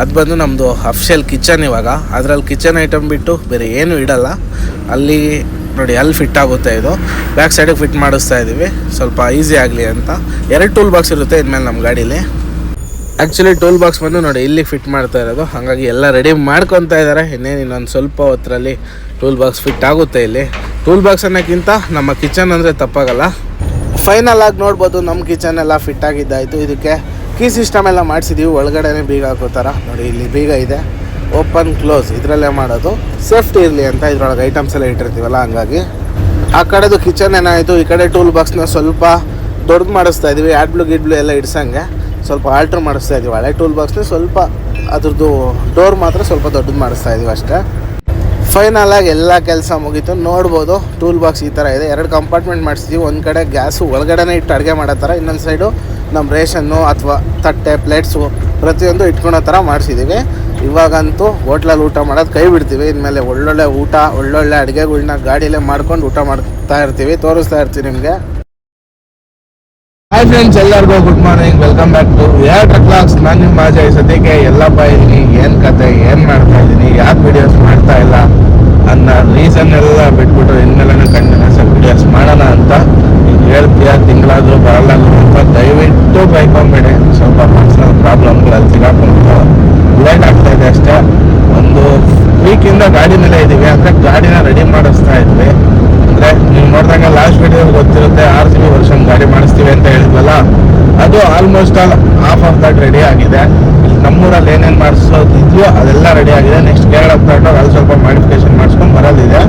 ಅದು ಬಂದು ನಮ್ಮದು ಅಫ್ಷಿಯಲ್ ಕಿಚನ್ ಇವಾಗ. ಅದರಲ್ಲಿ ಕಿಚನ್ ಐಟಮ್ ಬಿಟ್ಟು ಬೇರೆ ಏನೂ ಇಡಲ್ಲ. ಅಲ್ಲಿ ನೋಡಿ, ಅಲ್ಲಿ ಫಿಟ್ ಆಗುತ್ತೆ ಇದು. ಬ್ಯಾಕ್ ಸೈಡಿಗೆ ಫಿಟ್ ಮಾಡಿಸ್ತಾ ಇದ್ದೀವಿ ಸ್ವಲ್ಪ ಈಸಿ ಆಗಲಿ ಅಂತ. ಎರಡು ಟೂಲ್ ಬಾಕ್ಸ್ ಇರುತ್ತೆ ಇದ್ಮೇಲೆ ನಮ್ಮ ಗಾಡೀಲಿ. ಆ್ಯಕ್ಚುಲಿ ಟೂಲ್ ಬಾಕ್ಸ್ ಬಂದು ನೋಡಿ, ಇಲ್ಲಿ ಫಿಟ್ ಮಾಡ್ತಾ ಇರೋದು. ಹಾಗಾಗಿ ಎಲ್ಲ ರೆಡಿ ಮಾಡ್ಕೊತಾ ಇದ್ದಾರೆ ಇನ್ನೇನು ಇನ್ನೊಂದು ಸ್ವಲ್ಪ ಹೊತ್ತರಲ್ಲಿ ಟೂಲ್ ಬಾಕ್ಸ್ ಫಿಟ್ ಆಗುತ್ತೆ ಇಲ್ಲಿ. ಟೂಲ್ ಬಾಕ್ಸ್ ಅನ್ನೋಕ್ಕಿಂತ ನಮ್ಮ ಕಿಚನ್ ಅಂದರೆ ತಪ್ಪಾಗಲ್ಲ. ಫೈನಲ್ ಆಗಿ ನೋಡ್ಬೋದು ನಮ್ಮ ಕಿಚನ್ ಎಲ್ಲ ಫಿಟ್ ಆಗಿದ್ದಾಯಿತು. ಇದಕ್ಕೆ ಕೀ ಸಿಸ್ಟಮ್ ಎಲ್ಲ ಮಾಡಿಸಿದ್ದೀವಿ ಒಳಗಡೆನೇ ಬೀಗ ಹಾಕೋ ಥರ ನೋಡಿ, ಇಲ್ಲಿ ಬೀಗ ಇದೆ. ಓಪನ್ ಕ್ಲೋಸ್ ಇದರಲ್ಲೇ ಮಾಡೋದು. ಸೇಫ್ಟಿ ಇರಲಿ ಅಂತ ಇದ್ರೊಳಗೆ ಐಟಮ್ಸ್ ಎಲ್ಲ ಇಟ್ಟಿರ್ತೀವಲ್ಲ, ಹಂಗಾಗಿ. ಆ ಕಡೆದು ಕಿಚನ್ ಏನಾಯಿತು? ಈ ಕಡೆ ಟೂಲ್ ಬಾಕ್ಸ್ನ ಸ್ವಲ್ಪ ದೊಡ್ಡದು ಮಾಡಿಸ್ತಾ ಬ್ಲೂ ಗ್ರೀನ್ ಬ್ಲೂ ಎಲ್ಲ ಇಡ್ಸಂಗೆ. ಸ್ವಲ್ಪ ಆಲ್ಟ್ರ್ ಮಾಡಿಸ್ತಾ ಇದೀವಿ. ಹಳೆ ಟೂಲ್ ಬಾಕ್ಸ್ನ ಸ್ವಲ್ಪ ಅದ್ರದ್ದು ಡೋರ್ ಮಾತ್ರ ಸ್ವಲ್ಪ ದೊಡ್ಡದು ಮಾಡಿಸ್ತಾ ಇದೀವಿ ಅಷ್ಟೇ. ಫೈನಲ್ ಆಗಿ ಎಲ್ಲ ಕೆಲಸ ಮುಗೀತು. ನೋಡ್ಬೋದು ಟೂಲ್ ಬಾಕ್ಸ್ ಈ ಥರ ಇದೆ. ಎರಡು ಕಂಪಾರ್ಟ್ಮೆಂಟ್ ಮಾಡಿಸಿದ್ವಿ ಒಂದು ಕಡೆ ಗ್ಯಾಸು ಒಳಗಡೆನೇ ಇಟ್ಟು ಅಡುಗೆ ಮಾಡೋ ಥರ ಇನ್ನೊಂದು ಸೈಡು ನಮ್ಮ ರೇಷನ್ನು ಅಥವಾ ತಟ್ಟೆ ಪ್ಲೇಟ್ಸು ಪ್ರತಿಯೊಂದು ಇಟ್ಕೊಳೋ ಥರ ಮಾಡಿಸಿದ್ದೀವಿ ಇವಾಗಂತೂ ಹೋಟ್ಲಲ್ಲಿ ಊಟ ಮಾಡೋದು ಕೈ ಬಿಡ್ತೀವಿ. ಇನ್ಮೇಲೆ ಒಳ್ಳೊಳ್ಳೆ ಊಟ, ಒಳ್ಳೊಳ್ಳೆ ಅಡುಗೆಗಳ್ನ ಗಾಡಿಯಲ್ಲೇ ಮಾಡ್ಕೊಂಡು ಊಟ ಮಾಡ್ತಾ ಇರ್ತೀವಿ. ತೋರಿಸ್ತಾ ಇರ್ತೀವಿ ನಿಮಗೆ. ಹಾಯ್ ಫ್ರೆಂಡ್ಸ್ ಎಲ್ಲರಿಗೂ good morning welcome back to ಎರಡು ಕ್ಲಾಸ್ ನಾನು ನಿಮ್ಮ ಅಜಯ್ ಸದ್ಯಕ್ಕೆ ಎಲ್ಲಪ್ಪ ಇದ್ದೀನಿ ಏನು ಕತೆ, ಏನು ಮಾಡ್ತಾ ಇದ್ದೀನಿ ಯಾಕೆ ವಿಡಿಯೋಸ್ ಮಾಡ್ತಾ ಇಲ್ಲ ಅನ್ನೋ ರೀಸನ್ ಎಲ್ಲ ಬಿಟ್ಬಿಟ್ಟು ಇನ್ಮೇಲೆ ಕಂಟಿನ್ಯೂಸ್ ವಿಡಿಯೋಸ್ ಮಾಡೋಣ ಅಂತ ಈಗ ಹೇಳ್ತೀಯ? ತಿಂಗಳಾದರೂ ಬರಲ್ಲ ಅಂತ ದಯವಿಟ್ಟು ಬೈಕೊಂಬೇಡಿ. ಸ್ವಲ್ಪ ಪರ್ಸನಲ್ ಪ್ರಾಬ್ಲಮ್ಗಳಲ್ಲಿ ಸಿಗಾಕೊಂಡು ಲೇಟ್ ಆಗ್ತಾ ಇದೆ ಅಷ್ಟೇ. ಒಂದು ವೀಕಿಂದ ಗಾಡಿ ಮೇಲೆ ಇದ್ದೀವಿ ಅಂದರೆ ಗಾಡಿನ ರೆಡಿ ಮಾಡಿಸ್ತಾ ಇದ್ವಿ. ಅಂದರೆ ನೀವು ನೋಡಿದಾಗ ಲಾಸ್ಟ್ ವಿಡಿಯೋ ಗೊತ್ತಿರುತ್ತೆ, ಆರ್ ಸಿ ಬಿ ವರ್ಷನ್ ಗಾಡಿ ಮಾಡಿಸ್ತೀವಿ ಅಂತ ಹೇಳಿದ್ವಲ್ಲ? ಅದು almost all half of that ready ಆಗಿದೆ. ನಮ್ಮೂರಲ್ಲಿ ಏನೇನು ಮಾಡಿಸೋದಿದ್ಯೋ ಅದೆಲ್ಲ ರೆಡಿ ಆಗಿದೆ. ನೆಕ್ಸ್ಟ್ ಕೇರಳ ತಗೊಂಡೋಗಿ ಅಲ್ಲಿ ಸ್ವಲ್ಪ ಮಾಡಿಫಿಕೇಶನ್ ಮಾಡಿಸ್ಕೊಂಡು ಬರೋದಿದೆ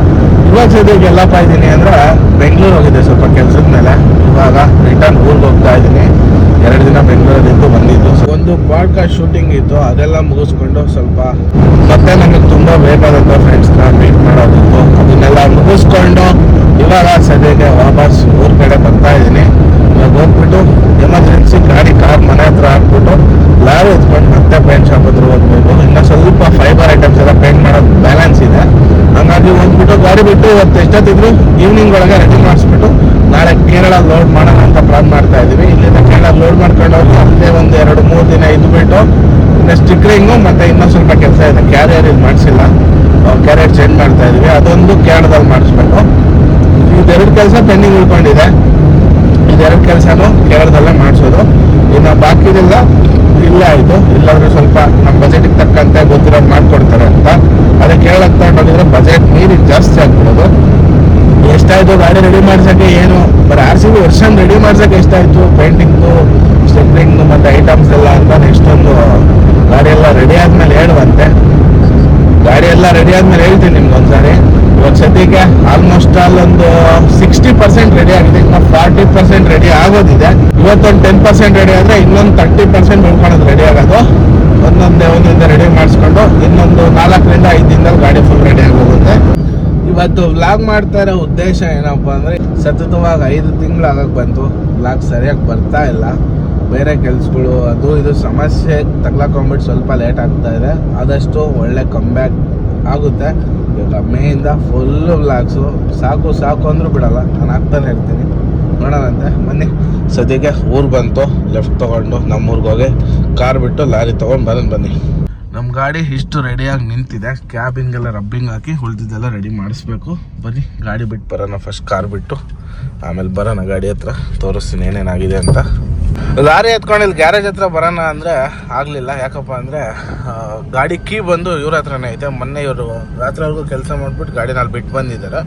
ಇವಾಗ ಸದ್ಯಕ್ಕೆ ಎಲ್ಲಪ್ಪ ಇದ್ದೀನಿ ಅಂದ್ರೆ ಬೆಂಗಳೂರು ಹೋಗಿದೆ ಸ್ವಲ್ಪ ಕೆಲಸದ ಮೇಲೆ. ಇವಾಗ ರಿಟರ್ನ್ ಊರಿಗೆ ಹೋಗ್ತಾ ಇದ್ದೀನಿ ಎರಡು ದಿನ ಬೆಂಗಳೂರಲ್ಲಿ ಇದ್ದು ಒಂದು ಪಾಡ್ಕಾಸ್ಟ್ ಶೂಟಿಂಗ್ ಇತ್ತು, ಅದೆಲ್ಲ ಮುಗಿಸ್ಕೊಂಡು ಸ್ವಲ್ಪ ಮತ್ತೆ ನನಗೆ ತುಂಬ ಬೇಕಾದಂಥ ಫ್ರೆಂಡ್ಸ್ನ ಮೀಟ್ ಮಾಡೋದಿತ್ತು. ಅದನ್ನೆಲ್ಲ ಮುಗಿಸ್ಕೊಂಡು ಇವಾಗ ಸದ್ಯಕ್ಕೆ ವಾಪಸ್ ಊರ್ ಕಡೆ ಬರ್ತಾ ಇದ್ದೀನಿ. ಇವಾಗ ಹೋಗ್ಬಿಟ್ಟು ಎಮರ್ಜೆನ್ಸಿ ಗಾಡಿ, ಕಾರ್, ಮನೆ ಹತ್ರ ಹಾಕ್ಬಿಟ್ಟು ಲಾರಿ ಎತ್ಕೊಂಡು ಮತ್ತೆ ಪೇಂಟ್ ಶಾಪ್ ಹತ್ರ ಹೋಗ್ಬೇಕು. ಇನ್ನು ಸ್ವಲ್ಪ ಫೈಬರ್ ಐಟಮ್ಸ್ ಎಲ್ಲ ಪೇಂಟ್ ಮಾಡೋದು ಬ್ಯಾಲೆನ್ಸ್ ಇದೆ. ಹಂಗಾಗಿ ಹೋಗ್ಬಿಟ್ಟು ಗಾಡಿ ಬಿಟ್ಟು ಇವತ್ತು ಎಷ್ಟೊತ್ತಿದ್ರು ಈವ್ನಿಂಗ್ ಒಳಗೆ ರೆಡಿ ಮಾಡಿಸ್ಬಿಟ್ಟು ನಾಳೆ ಕೇರಳ ಲೋಡ್ ಮಾಡೋಣ ಅಂತ ಪ್ಲಾನ್ ಮಾಡ್ತಾ ಇದ್ದೀವಿ. ಇಲ್ಲಿಂದ ಕೇರಳ ಲೋಡ್ ಮಾಡ್ಕೊಂಡು ಹೋಗಿ ಅಲ್ಲೇ ಒಂದು ಎರಡು ಮೂರು ದಿನ ಇದ್ಬಿಟ್ಟು ಇನ್ನು ಸ್ಟಿಕ್ರಿಂಗು ಮತ್ತೆ ಇನ್ನೊಂದು ಸ್ವಲ್ಪ ಕೆಲಸ ಇದೆ. ಕ್ಯಾರಿಯರ್ ಇದು ಮಾಡಿಸಿಲ್ಲ. ಕ್ಯಾರಿಯರ್ ಚೇಂಜ್ ಮಾಡ್ತಾ ಇದ್ದೀವಿ. ಅದೊಂದು ಕೇರಳದಲ್ಲಿ ಮಾಡಿಸ್ಬೇಕು. ಇದೆರಡು ಕೆಲಸ ಪೆಂಡಿಂಗ್ ಉಳ್ಕೊಂಡಿದೆ. ಇದೆರಡು ಕೆಲಸನೂ ಕೇರಳದಲ್ಲೇ ಮಾಡಿಸೋದು. ಇನ್ನು ಬಾಕಿದೆಲ್ಲ ಇಲ್ಲೇ ಆಯಿತು. ಇಲ್ಲಾಂದ್ರೆ ಸ್ವಲ್ಪ ನಮ್ಮ ಬಜೆಟಿಗೆ ತಕ್ಕಂತೆ ಗೊತ್ತಿರೋದು ಮಾಡಿಕೊಡ್ತಾರೆ ಅಂತ. ಅದೇ ಕೇರಳಕ್ಕೆ ತಗೊಂಡೋಗಿದ್ರೆ ಬಜೆಟ್ ನೀರಿಗೆ ಜಾಸ್ತಿ ಆಗ್ಬಿಡೋದು. ಎಷ್ಟಾಯ್ತು, ಗಾಡಿ ರೆಡಿ ಮಾಡ್ಸಕ್ಕೆ ಏನು? ಬರೀ R C B version ready ಮಾಡ್ಸಕ್ಕೆ ಎಷ್ಟಾಯ್ತು? ಪೇಂಟಿಂಗ್ದು ಸ್ಟೆಪ್ಪಿಂಗು ಮತ್ತೆ ಐಟಮ್ಸ್ ಎಲ್ಲ ಅಂತ ನೆಕ್ಸ್ಟ್ ಒಂದು ಗಾಡಿ ಎಲ್ಲ ರೆಡಿ ಆದ್ಮೇಲೆ ಹೇಳುವಂತೆ. ಗಾಡಿ ಎಲ್ಲ ರೆಡಿ ಆದ್ಮೇಲೆ ಹೇಳ್ತೀನಿ ನಿಮ್ಗೆ ಒಂದ್ಸಾರಿ. ಇವಾಗ ಸದ್ಯಕ್ಕೆ ಆಲ್ಮೋಸ್ಟ್ ಆಲ್ ಒಂದು ಸಿಕ್ಸ್ಟಿ ಪರ್ಸೆಂಟ್ ರೆಡಿ ಆಗಿದೆ. ಇನ್ನು ಫಾರ್ಟಿ ಪರ್ಸೆಂಟ್ ರೆಡಿ ಆಗೋದಿದೆ. ಇವತ್ತೊಂದು ಟೆನ್ ಪರ್ಸೆಂಟ್ ರೆಡಿ ಆದರೆ ಇನ್ನೊಂದು ತರ್ಟಿ ಪರ್ಸೆಂಟ್ ಉಳ್ಕೊಳೋದು ರೆಡಿ ಆಗೋದು. ಒಂದೊಂದೇ ಒಂದೊಂದೇ ರೆಡಿ ಮಾಡಿಸ್ಕೊಂಡು ಇನ್ನೊಂದು ನಾಲ್ಕರಿಂದ ಐದು ದಿನದಲ್ಲಿ ಗಾಡಿ ಫುಲ್ ರೆಡಿ ಆಗೋಗುತ್ತೆ ಇವತ್ತು ವ್ಲಾಗ್ ಮಾಡ್ತಾ ಇರೋ ಉದ್ದೇಶ ಏನಪ್ಪ ಅಂದ್ರೆ ಸತತವಾಗಿ ಐದು ತಿಂಗಳಾಗಕ್ಕೆ ಬಂತು. ವ್ಲಾಗ್ ಸರಿಯಾಗಿ ಬರ್ತಾ ಇಲ್ಲ. ಬೇರೆ ಕೆಲ್ಸಗಳು, ಅದು ಇದು ಸಮಸ್ಯೆ ತಗ್ಲಾಕೊಂಡ್ಬಿಟ್ಟು ಸ್ವಲ್ಪ ಲೇಟ್ ಆಗ್ತಾ ಇದೆ. ಆದಷ್ಟು ಒಳ್ಳೆ ಕಮ್ಬ್ಯಾಕ್ ಆಗುತ್ತೆ. ಇವಾಗ ಮೇಯಿಂದ ಫುಲ್ಲು ವ್ಲಾಗ್ಸು ಸಾಕು ಸಾಕು ಅಂದರೂ ಬಿಡಲ್ಲ. ನಾನು ಆಗ್ತಾನೆ ಇರ್ತೀನಿ. ನೋಡೋಣಂತೆ. ಬನ್ನಿ. ಸದ್ಯಕ್ಕೆ ಊರು ಬಂತು. ಲೆಫ್ಟ್ ತೊಗೊಂಡು ನಮ್ಮೂರಿಗೆ ಹೋಗಿ, ಕಾರ್ ಬಿಟ್ಟು ಲಾರಿ ತೊಗೊಂಡು ಬರೋಣ ಬನ್ನಿ. ನಮ್ಮ ಗಾಡಿ ಇಷ್ಟು ರೆಡಿಯಾಗಿ ನಿಂತಿದೆ. ಕ್ಯಾಬಿಂಗೆಲ್ಲ ರಬ್ಬಿಂಗ್ ಹಾಕಿ ಉಳಿದಿದ್ದೆಲ್ಲ ರೆಡಿ ಮಾಡಿಸ್ಬೇಕು. ಬನ್ನಿ, ಗಾಡಿ ಬಿಟ್ಟು ಬರೋಣ ಫಸ್ಟ್ ಕಾರ್ ಬಿಟ್ಟು. ಆಮೇಲೆ ಬರೋಣ ಗಾಡಿ ಹತ್ರ. ತೋರಿಸ್ತೀನಿ ಏನೇನಾಗಿದೆ ಅಂತ. ಲಾರಿ ಎತ್ಕೊಂಡು ಇಲ್ಲಿ ಗ್ಯಾರೇಜ್ ಹತ್ರ ಬರೋಣ ಅಂದರೆ ಆಗಲಿಲ್ಲ. ಯಾಕಪ್ಪ ಅಂದರೆ ಗಾಡಿ ಕೀ ಬಂದು ಇವ್ರ ಹತ್ರನೇ ಐತೆ. ಮೊನ್ನೆ ಇವರು ರಾತ್ರಿವರೆಗೂ ಕೆಲಸ ಮಾಡಿಬಿಟ್ಟು ಗಾಡಿನ ಅಲ್ಲಿ ಬಿಟ್ಟು ಬಂದಿದ್ದಾರೆ.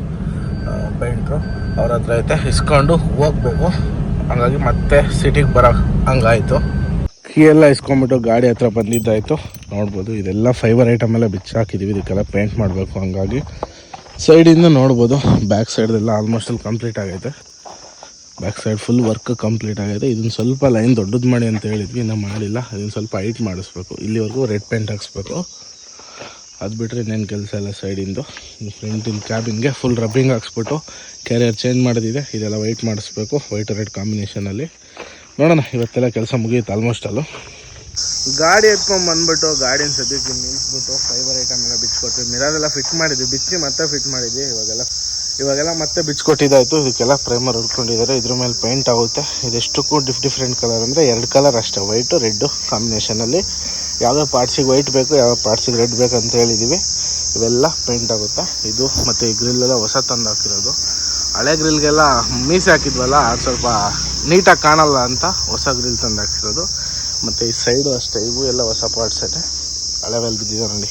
ಪೇಂಟ್ರು ಅವ್ರ ಹತ್ರ ಐತೆ. ಇಸ್ಕೊಂಡು ಹೋಗ್ಬೇಕು. ಹಂಗಾಗಿ ಮತ್ತೆ ಸಿಟಿಗೆ ಬರೋ ಹಂಗಾಯಿತು. ಕೀ ಎಲ್ಲ ಇಸ್ಕೊಂಬಿಟ್ಟು ಗಾಡಿ ಹತ್ರ ಬಂದಿದ್ದಾಯಿತು. ನೋಡ್ಬೋದು, ಇದೆಲ್ಲ ಫೈಬರ್ ಐಟಮ್ ಎಲ್ಲ ಬಿಚ್ಚ ಹಾಕಿದ್ದೀವಿ ಇದಕ್ಕೆಲ್ಲ ಪೇಂಟ್ ಮಾಡಬೇಕು ಹಂಗಾಗಿ. ಸೈಡಿಂದ ನೋಡ್ಬೋದು ಬ್ಯಾಕ್ ಸೈಡ್ದೆಲ್ಲ ಆಲ್ಮೋಸ್ಟ್ ಅಲ್ಲಿ ಕಂಪ್ಲೀಟ್ ಆಗೈತೆ. Back side full work complete ಆಗೈತೆ. ಇದನ್ನು ಸ್ವಲ್ಪ ಲೈನ್ ದೊಡ್ಡದು ಮಾಡಿ ಅಂತ ಹೇಳಿದ್ವಿ, ಇನ್ನೂ ಮಾಡಿಲ್ಲ. ಅದನ್ನು ಸ್ವಲ್ಪ ಹೈಟ್ ಮಾಡಿಸ್ಬೇಕು. ಇಲ್ಲಿವರೆಗೂ ರೆಡ್ ಪೇಂಟ್ ಹಾಕ್ಸ್ಬೇಕು. ಅದು ಬಿಟ್ಟರೆ ಇನ್ನೇನು ಕೆಲಸ ಇಲ್ಲ ಸೈಡಿಂದು ಫ್ರಂಟಿನ ಕ್ಯಾಬಿನ್ಗೆ ಫುಲ್ ರಬ್ಬಿಂಗ್ ಹಾಕ್ಸ್ಬಿಟ್ಟು ಕ್ಯಾರಿಯರ್ ಚೇಂಜ್ ಮಾಡೋದಿದೆ. ಇದೆಲ್ಲ ವೈಟ್ ಮಾಡಿಸ್ಬೇಕು ವೈಟ್ ರೆಡ್ ಕಾಂಬಿನೇಷನಲ್ಲಿ ನೋಡೋಣ, ಇವತ್ತೆಲ್ಲ ಕೆಲಸ ಮುಗಿಯುತ್ತೆ ಆಲ್ಮೋಸ್ಟ್ ಅಲ್ಲೂ. ಗಾಡಿ ಎತ್ಕೊಂಡ್ ಬಂದ್ಬಿಟ್ಟು ಗಾಡಿನ ಸದ್ಯಕ್ಕೆ ನಿಲ್ಲಿಸ್ಬಿಟ್ಟು ಫೈಬರ್ ಐಟಮ್ ಎಲ್ಲ ಬಿಚ್ಕೊಟ್ವಿ. ಮಿರರ್ ಎಲ್ಲ ಫಿಟ್ ಮಾಡಿದ್ವಿ. ಬಿಚ್ಚಿ ಮತ್ತೆ ಫಿಟ್ ಮಾಡಿದ್ವಿ. ಇವಾಗೆಲ್ಲ ಇವಾಗೆಲ್ಲ ಮತ್ತೆ ಬಿಚ್ಕೊಟ್ಟಿದ್ದಾಯ್ತು. ಇದಕ್ಕೆಲ್ಲ ಪ್ರೈಮರ್ ಹೊಡ್ಕೊಂಡಿದ್ದಾರೆ. ಇದ್ರ ಮೇಲೆ ಪೇಂಟ್ ಆಗುತ್ತೆ. ಇದೆಷ್ಟಕ್ಕೂ ಡಿಫ್ ಡಿಫ್ರೆಂಟ್ ಕಲರ್ ಅಂದರೆ ಎರಡು ಕಲರ್ ಅಷ್ಟೇ. ವೈಟು ರೆಡ್ಡು ಕಾಂಬಿನೇಷನಲ್ಲಿ ಯಾವ್ಯಾವ ಪಾರ್ಟ್ಸಿಗೆ ವೈಟ್ ಬೇಕು ಯಾವ ಪಾರ್ಟ್ಸಿಗೆ ರೆಡ್ ಬೇಕು ಅಂತ ಹೇಳಿದ್ದೀವಿ ಇವೆಲ್ಲ ಪೇಂಟ್ ಆಗುತ್ತೆ. ಇದು ಮತ್ತು ಈ ಗ್ರಿಲ್ಲೆಲ್ಲ ಹೊಸ ತಂದು ಹಾಕಿರೋದು. ಹಳೆ ಗ್ರಿಲ್ಗೆಲ್ಲ ಮೀಸೆ ಹಾಕಿದ್ವಲ್ಲ, ಅದು ಸ್ವಲ್ಪ ನೀಟಾಗಿ ಕಾಣಲ್ಲ ಅಂತ ಹೊಸ ಗ್ರಿಲ್ ತಂದು ಹಾಕಿರೋದು ಮತ್ತು ಈ ಸೈಡು ಅಷ್ಟೇ, ಇವು ಎಲ್ಲ ಹೊಸ ಪಾರ್ಟ್ಸ್ ಐತೆ ಹಳೆವೆಲ್ಲ ಬಿದ್ದಿದೆ ನೋಡಿ.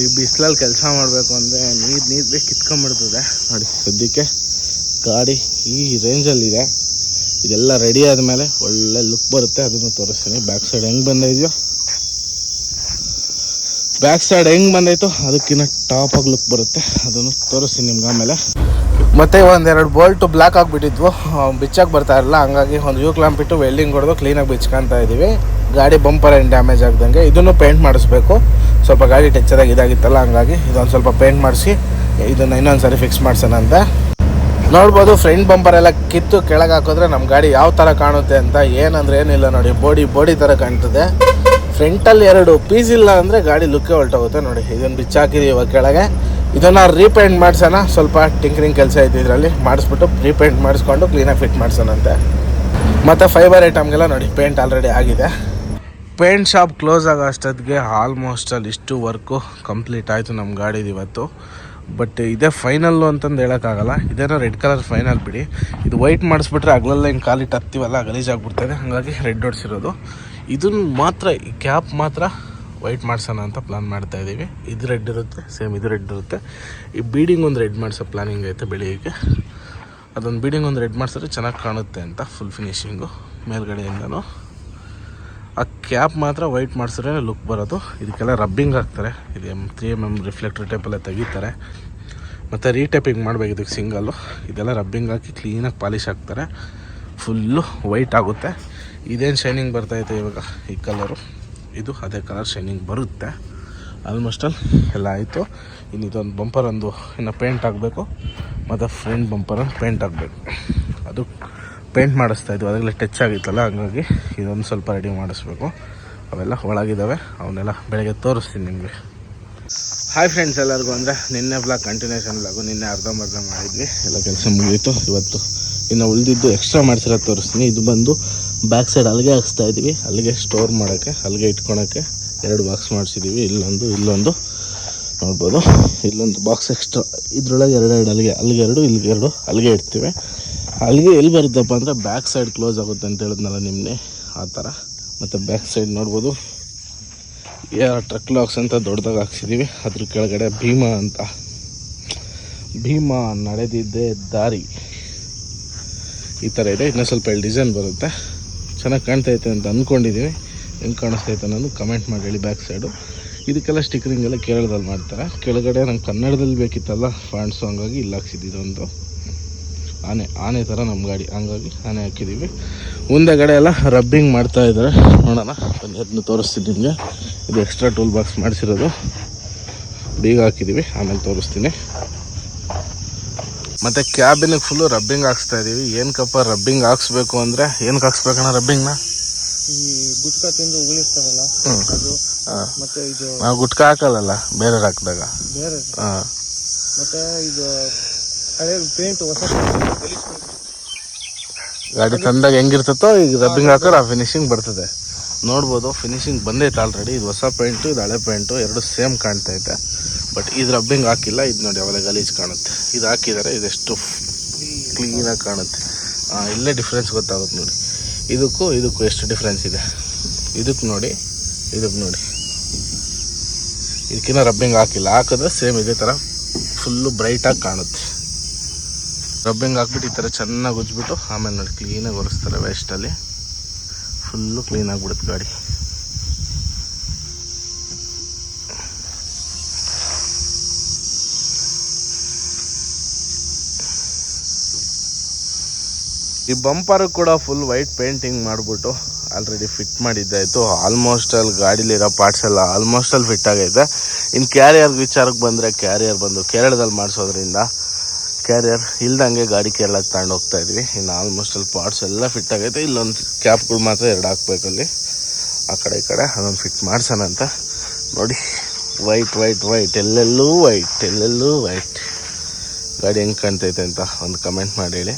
ಈ ಬಿಸಿಲಲ್ಲಿ ಕೆಲಸ ಮಾಡಬೇಕು ಅಂದರೆ ನೀರು ನೀರು ಕಿತ್ಕೊಂಡ್ಬಿಡ್ತದೆ. ನೋಡಿ, ಸದ್ಯಕ್ಕೆ ಗಾಡಿ ಈ ರೇಂಜಲ್ಲಿದೆ ಇದೆಲ್ಲ ರೆಡಿ ಆದಮೇಲೆ ಒಳ್ಳೆ ಲುಕ್ ಬರುತ್ತೆ, ಅದನ್ನು ತೋರಿಸ್ತೀನಿ. ಬ್ಯಾಕ್ ಸೈಡ್ ಹೆಂಗೆ ಬಂದಿದೆಯೋ? ಬ್ಯಾಕ್ ಸೈಡ್ ಹೆಂಗೆ ಬಂದೈತೋ ಅದಕ್ಕಿಂತ ಟಾಪಾಗಿ ಲುಕ್ ಬರುತ್ತೆ. ಅದನ್ನು ತೋರಿಸ್ತೀನಿ ನಿಮ್ಗೆ ಆಮೇಲೆ. ಮತ್ತೆ ಒಂದೆರಡು ಬೋಲ್ಟು ಬ್ಲಾಕ್ ಆಗಿಬಿಟ್ಟಿದ್ವು. ಬಿಚ್ಚಕ್ಕೆ ಬರ್ತಾ ಇರಲ್ಲ, ಹಂಗಾಗಿ ಒಂದು ಯೂ ಕ್ಲಾಂಪ್ ಇಟ್ಟು ವೆಲ್ಡಿಂಗ್ ಹೊಡೆದು ಕ್ಲೀನಾಗಿ ಬಿಚ್ಕೊತಾ ಇದ್ದೀವಿ ಗಾಡಿ ಬಂಪರ್ ಏನು ಡ್ಯಾಮೇಜ್ ಆಗ್ದಂಗೆ ಇದನ್ನು ಪೇಂಟ್ ಮಾಡಿಸ್ಬೇಕು. ಸ್ವಲ್ಪ ಗಾಡಿ ಟೆಚ್ಚರಾಗಿ ಇದಾಗಿತ್ತಲ್ಲ, ಹಂಗಾಗಿ ಇದೊಂದು ಸ್ವಲ್ಪ ಪೇಂಟ್ ಮಾಡಿಸಿ, ಇದನ್ನು ಇನ್ನೊಂದು ಸರಿ ಫಿಕ್ಸ್ ಮಾಡ್ಸೋಣ ಅಂತ. ನೋಡ್ಬೋದು ಫ್ರಂಟ್ ಬಂಪರ್ ಎಲ್ಲ ಕಿತ್ತು ಕೆಳಗೆ ಹಾಕಿದ್ರೆ ನಮ್ಮ ಗಾಡಿ ಯಾವ ಥರ ಕಾಣುತ್ತೆ ಅಂತ, ಏನಂದ್ರೆ ಏನಿಲ್ಲ ನೋಡಿ ಬೋಡಿ ಬೋಡಿ ಥರ ಕಾಣ್ತದೆ. ಫ್ರಂಟಲ್ಲಿ ಎರಡು ಪೀಸ್ ಇಲ್ಲ ಅಂದರೆ ಗಾಡಿ ಲುಕ್ಕೇ ಹೊಲ್ಟೋಗುತ್ತೆ ನೋಡಿ ಇದನ್ನು ಬಿಚ್ಚಾಕಿದೀವಿ ಇವಾಗ ಕೆಳಗೆ. ಇದನ್ನು ರೀಪೇಂಟ್ ಮಾಡಿಸೋಣ. ಸ್ವಲ್ಪ ಟಿಂಕರಿಂಗ್ ಕೆಲಸ ಐತೆ ಇದರಲ್ಲಿ. ಮಾಡಿಸ್ಬಿಟ್ಟು ರೀಪೇಂಟ್ ಮಾಡಿಸ್ಕೊಂಡು ಕ್ಲೀನಾಗಿ ಫಿಟ್ ಮಾಡ್ಸೋಣಂತೆ. ಮತ್ತು ಫೈಬರ್ ಐಟಮ್ಗೆಲ್ಲ ನೋಡಿ ಪೇಂಟ್ ಆಲ್ರೆಡಿ ಆಗಿದೆ. ಪೇಂಟ್ ಶಾಪ್ ಕ್ಲೋಸ್ ಆಗೋ ಅಷ್ಟೊತ್ತಿಗೆ ಆಲ್ಮೋಸ್ಟ್ ಅಲ್ಲಿ ಇಷ್ಟು ವರ್ಕು ಕಂಪ್ಲೀಟ್ ಆಯಿತು ನಮ್ಮ ಗಾಡಿದು ಇವತ್ತು. ಬಟ್ ಇದೇ ಫೈನಲ್ಲು ಅಂತಂದು ಹೇಳೋಕ್ಕಾಗಲ್ಲ. ಇದೇನೋ ರೆಡ್ ಕಲರ್ ಫೈನಲ್ ಬಿಡಿ. ಇದು ವೈಟ್ ಮಾಡಿಸ್ಬಿಟ್ರೆ ಅಗಲೆಲ್ಲ ಹಿಂಗೆ ಕಾಲಿಟ್ಟು ಹತ್ತಿವಲ್ಲ, ಗಲೀಜಾಗ್ಬಿಡ್ತದೆ. ಹಾಗಾಗಿ ರೆಡ್ ಹೊಡ್ಸಿರೋದು. ಇದನ್ನು ಮಾತ್ರ, ಈ ಕ್ಯಾಪ್ ಮಾತ್ರ ವೈಟ್ ಮಾಡ್ಸೋಣ ಅಂತ ಪ್ಲ್ಯಾನ್ ಮಾಡ್ತಾ ಇದ್ದೀವಿ ಇದು ರೆಡ್ ಇರುತ್ತೆ ಸೇಮ್ ಇದು ರೆಡ್ ಇರುತ್ತೆ. ಈ ಬೀಡಿಂಗ್ ಒಂದು ರೆಡ್ ಮಾಡಿಸೋ ಪ್ಲಾನಿಂಗ್ ಐತೆ ಬೆಳಿಗ್ಗೆ. ಅದೊಂದು ಬೀಡಿಂಗ್ ಒಂದು ರೆಡ್ ಮಾಡಿಸಿದ್ರೆ ಚೆನ್ನಾಗಿ ಕಾಣುತ್ತೆ ಅಂತ ಫುಲ್ ಫಿನಿಶಿಂಗು ಮೇಲ್ಗಡೆಯಿಂದನೂ. ಆ ಕ್ಯಾಪ್ ಮಾತ್ರ ವೈಟ್ ಮಾಡಿಸಿದ್ರೆ ಲುಕ್ ಬರೋದು. ಇದಕ್ಕೆಲ್ಲ ರಬ್ಬಿಂಗ್ ಹಾಕ್ತಾರೆ. ಇದು M three M M reflector ಟೈಪೆಲ್ಲ ತೆಗಿತಾರೆ. ಮತ್ತು ರೀಟೈಪಿಂಗ್ ಮಾಡಬೇಕು ಇದಕ್ಕೆ ಸಿಂಗಲ್ಲು ಇದೆಲ್ಲ ರಬ್ಬಿಂಗ್ ಹಾಕಿ ಕ್ಲೀನಾಗಿ ಪಾಲಿಶ್ ಹಾಕ್ತಾರೆ. ಫುಲ್ಲು ವೈಟ್ ಆಗುತ್ತೆ. ಇದೇನು ಶೈನಿಂಗ್ ಬರ್ತೈತೆ ಇವಾಗ ಈ ಕಲರು ಇದು ಅದೇ ಕಲರ್ ಶೈನಿಂಗ್ ಬರುತ್ತೆ. ಆಲ್ಮೋಸ್ಟ್ ಅಲ್ಲಿ ಎಲ್ಲ ಆಯಿತು. ಇನ್ನು ಇದೊಂದು ಬಂಪರ್ ಒಂದು ಇನ್ನು ಪೇಂಟ್ ಆಗಬೇಕು ಮತ್ತು ಫ್ರಂಟ್ ಬಂಪರ್ ಪೇಂಟ್ ಆಗಬೇಕು ಅದು ಪೇಂಟ್ ಮಾಡಿಸ್ತಾ ಇದ್ವಿ. ಅದಾಗಲೇ ಟಚ್ ಆಗಿತ್ತಲ್ಲ, ಹಂಗಾಗಿ ಇದೊಂದು ಸ್ವಲ್ಪ ರೆಡಿ ಮಾಡಿಸ್ಬೇಕು. ಅವೆಲ್ಲ ಒಳಗಿದ್ದಾವೆ ಅವನ್ನೆಲ್ಲ ಬೆಳಗ್ಗೆ ತೋರಿಸ್ತೀನಿ ನಿಮಗೆ. ಹಾಯ್ ಫ್ರೆಂಡ್ಸ್ ಎಲ್ಲರಿಗೂ. ಅಂದರೆ ನಿನ್ನೆ ಬ್ಲಾಗ್ ಕಂಟಿನ್ಯೂಷನ್ ಬ್ಲಾಗು ನಿನ್ನೆ ಅರ್ಧಂಬರ್ಧ ಮಾಡಿದ್ವಿ. ಎಲ್ಲ ಕೆಲಸ ಮುಗಿಯಿತು ಇವತ್ತು ಇನ್ನು ಉಳಿದಿದ್ದು ಎಕ್ಸ್ಟ್ರಾ ಮಾಡಿಸಿರೋದು ತೋರಿಸ್ತೀನಿ. ಇದು ಬಂದು ಬ್ಯಾಕ್ ಸೈಡ್ ಅಲ್ಲಿಗೆ ಹಾಕ್ಸ್ತಾ ಇದ್ದೀವಿ ಅಲ್ಲಿಗೆ ಸ್ಟೋರ್ ಮಾಡೋಕ್ಕೆ, ಅಲ್ಲಿಗೆ ಇಟ್ಕೊಳಕ್ಕೆ ಎರಡು ಬಾಕ್ಸ್ ಮಾಡಿಸಿದ್ದೀವಿ ಇಲ್ಲೊಂದು ಇಲ್ಲೊಂದು ನೋಡ್ಬೋದು. ಇಲ್ಲೊಂದು ಬಾಕ್ಸ್ ಎಕ್ಸ್ಟ್ರಾ ಇದ್ರೊಳಗೆ ಎರಡೆರಡು ಅಲ್ಲಿಗೆ ಅಲ್ಲಿಗೆ ಎರಡು, ಇಲ್ಲಿಗೆ ಎರಡು, ಅಲ್ಲಿಗೆ ಇಡ್ತೀವಿ. ಅಲ್ಲಿಗೆ ಎಲ್ಲಿ ಬರುತ್ತಪ್ಪ ಅಂದರೆ ಬ್ಯಾಕ್ ಸೈಡ್ ಕ್ಲೋಸ್ ಆಗುತ್ತೆ ಅಂತ ಹೇಳಿದ್ನಲ್ಲ ನಿಮ್ಮನೆ ಆ ಥರ. ಮತ್ತು ಬ್ಯಾಕ್ ಸೈಡ್ ನೋಡ್ಬೋದು. ಟ್ರಕ್ ಲಾಕ್ಸ್ ಅಂತ ದೊಡ್ಡದಾಗಿ ಹಾಕ್ಸಿದ್ದೀವಿ ಅದ್ರ ಕೆಳಗಡೆ ಭೀಮಾ ಅಂತ. ಭೀಮಾ ನಡೆದಿದ್ದೆ ದಾರಿ. ಈ ಥರ ಇದೆ. ಇನ್ನೂ ಸ್ವಲ್ಪ ಡಿಸೈನ್ ಬರುತ್ತೆ. ಚೆನ್ನಾಗಿ ಕಾಣ್ತೈತೆ ಅಂತ ಅಂದ್ಕೊಂಡಿದ್ದೀವಿ ಹೆಂಗೆ ಕಾಣಿಸ್ತೈತೆ ಅನ್ನೋದು ಕಮೆಂಟ್ ಮಾಡಿ ಹೇಳಿ ಬ್ಯಾಕ್ ಸೈಡು ಇದಕ್ಕೆಲ್ಲ ಸ್ಟಿಕ್ಕರಿಂಗ್ ಎಲ್ಲ ಕೇರಳದಲ್ಲಿ ಮಾಡ್ತಾರೆ. ಕೆಳಗಡೆ ನಂಗೆ ಕನ್ನಡದಲ್ಲಿ ಬೇಕಿತ್ತಲ್ಲ ಫಾಂಟ್ಸು ಹಂಗಾಗಿ ಇಲ್ಲಿ ಹಾಕ್ಸಿದ್ದು ಇದೊಂದು. ಆನೆ ಆನೆ ಥರ ನಮ್ಮ ಗಾಡಿ. ಹಂಗಾಗಿ ಆನೆ ಹಾಕಿದ್ದೀವಿ ಮುಂದೆ ಕಡೆ ಎಲ್ಲ ರಬ್ಬಿಂಗ್ ಮಾಡ್ತಾ ಇದ್ದಾರೆ ನೋಡೋಣ. ಒಂದು ಅದನ್ನ ತೋರಿಸ್ತೀನಿ ನಿಮಗೆ. ಇದು ಎಕ್ಸ್ಟ್ರಾ ಟೂಲ್ ಬಾಕ್ಸ್ ಮಾಡಿಸಿರೋದು. ಬೀಗ ಹಾಕಿದ್ದೀವಿ ಆಮೇಲೆ ತೋರಿಸ್ತೀನಿ. ಮತ್ತು ಕ್ಯಾಬಿನಿಗೆ ಫುಲ್ಲು ರಬ್ಬಿಂಗ್ ಹಾಕ್ಸ್ತಾ ಇದ್ದೀವಿ ಏನಕ್ಕಪ್ಪ ರಬ್ಬಿಂಗ್ ಹಾಕ್ಸ್ಬೇಕು ಅಂದ್ರೆ ಏನಕ್ಕೆ ಹಾಕ್ಸ್ಬೇಕಣ್ಣ ರಬ್ಬಿಂಗ್ನ ಈ ಗುಟ್ಕಾ ತಿಂದು ಉಗುಳಿಸ್ತಾರಲ್ಲ ಅದು ಮತ್ತೆ ಇದು ನಾವು ಗುಟ್ಕ ಹಾಕಲ್ಲಲ್ಲ ಬೇರೆ ಹಾಕಿದಾಗ? ಬೇರೆ. ಹಾಂ. ಮತ್ತೆ ಇದು ಹಳೆ ಪೇಂಟ್ ಹೊಸ. ಗಾಡಿ ತಂದಾಗ ಹೆಂಗಿರ್ತತೋ ಈಗ ರಬ್ಬಿಂಗ್ ಹಾಕಿದ್ರೆ ಆ ಫಿನಿಶಿಂಗ್ ಬರ್ತದೆ. ನೋಡ್ಬೋದು ಫಿನಿಶಿಂಗ್ ಬಂದೈತೆ ಆಲ್ರೆಡಿ ಇದು ಹೊಸ ಪೇಂಟು ಇದು ಹಳೆ ಪೇಂಟು ಎರಡು ಸೇಮ್ ಕಾಣ್ತೈತೆ ಬಟ್ ಇದು ರಬ್ಬಿಂಗ್ ಹಾಕಿಲ್ಲ. ಇದು ನೋಡಿ ಅವೆಲ್ಲ ಗಲೀಜು ಕಾಣುತ್ತೆ. ಇದು ಹಾಕಿದ್ದಾರೆ ಇದೆಷ್ಟು ಕ್ಲೀನಾಗಿ ಕಾಣುತ್ತೆ. ಇಲ್ಲೇ ಡಿಫ್ರೆನ್ಸ್ ಗೊತ್ತಾಗುತ್ತೆ ನೋಡಿ. ಇದಕ್ಕೂ ಇದಕ್ಕೂ ಎಷ್ಟು ಡಿಫ್ರೆನ್ಸ್ ಇದೆ. ಇದಕ್ಕೆ ನೋಡಿ ಇದಕ್ಕೆ ನೋಡಿ. ಇದಕ್ಕಿಂತ ರಬ್ಬಿಂಗ್ ಹಾಕಿಲ್ಲ. ಹಾಕಿದ್ರೆ ಸೇಮ್ ಇದೇ ಥರ ಫುಲ್ಲು ಬ್ರೈಟಾಗಿ ಕಾಣುತ್ತೆ. ರಬ್ಬಿಂಗ್ ಹಾಕ್ಬಿಟ್ಟು ಈ ಥರ ಚೆನ್ನಾಗಿ ಉಜ್ಬಿಟ್ಟು ಆಮೇಲೆ ನೋಡಿ ಕ್ಲೀನಾಗಿ ಒರೆಸ್ತಾರೆ ವೇಸ್ಟಲ್ಲಿ ಫುಲ್ಲು ಕ್ಲೀನ್ ಆಗಿಬಿಡುತ್ತೆ ಗಾಡಿ. ಈ ಬಂಪರ್ ಕೂಡ ಫುಲ್ ವೈಟ್ ಪೇಂಟಿಂಗ್ ಮಾಡಿಬಿಟ್ಟು ಆಲ್ರೆಡಿ ಫಿಟ್ ಮಾಡಿದ್ದಾಯಿತು. ಆಲ್ಮೋಸ್ಟ್ ಅಲ್ಲಿ ಗಾಡೀಲಿರೋ ಪಾರ್ಟ್ಸ್ ಎಲ್ಲ ಆಲ್ಮೋಸ್ಟ್ ಅಲ್ಲಿ ಫಿಟ್ ಆಗೈತೆ. ಇನ್ನು ಕ್ಯಾರಿಯರ್ ವಿಚಾರಕ್ಕೆ ಬಂದರೆ ಕ್ಯಾರಿಯರ್ ಬಂದು ಕೇರಳದಲ್ಲಿ ಮಾಡಿಸೋದ್ರಿಂದ ಕ್ಯಾರಿಯರ್ ಇಲ್ದಂಗೆ ಗಾಡಿ ಕೇರಳಕ್ಕೆ ತಗೊಂಡು ಹೋಗ್ತಾ ಇದ್ವಿ. ಇನ್ನು ಆಲ್ಮೋಸ್ಟ್ ಅಲ್ಲಿ ಪಾರ್ಟ್ಸ್ ಎಲ್ಲ ಫಿಟ್ ಆಗೈತೆ. ಇಲ್ಲೊಂದು ಕ್ಯಾಪ್ಗಳು ಮಾತ್ರ ಎರಡು ಹಾಕ್ಬೇಕು ಅಲ್ಲಿ. ಆ ಕಡೆ ಈ ಕಡೆ ಅದೊಂದು ಫಿಟ್ ಮಾಡ್ಸೋಣ ಅಂತ. ನೋಡಿ ವೈಟ್ ವೈಟ್ ವೈಟ್ ಎಲ್ಲೆಲ್ಲೂ ವೈಟ್ ಎಲ್ಲೆಲ್ಲೂ ವೈಟ್ ಗಾಡಿ ಹೆಂಗೆ ಕಾಣ್ತೈತೆ ಅಂತ ಒಂದು ಕಮೆಂಟ್ ಮಾಡಿ ಹೇಳಿ.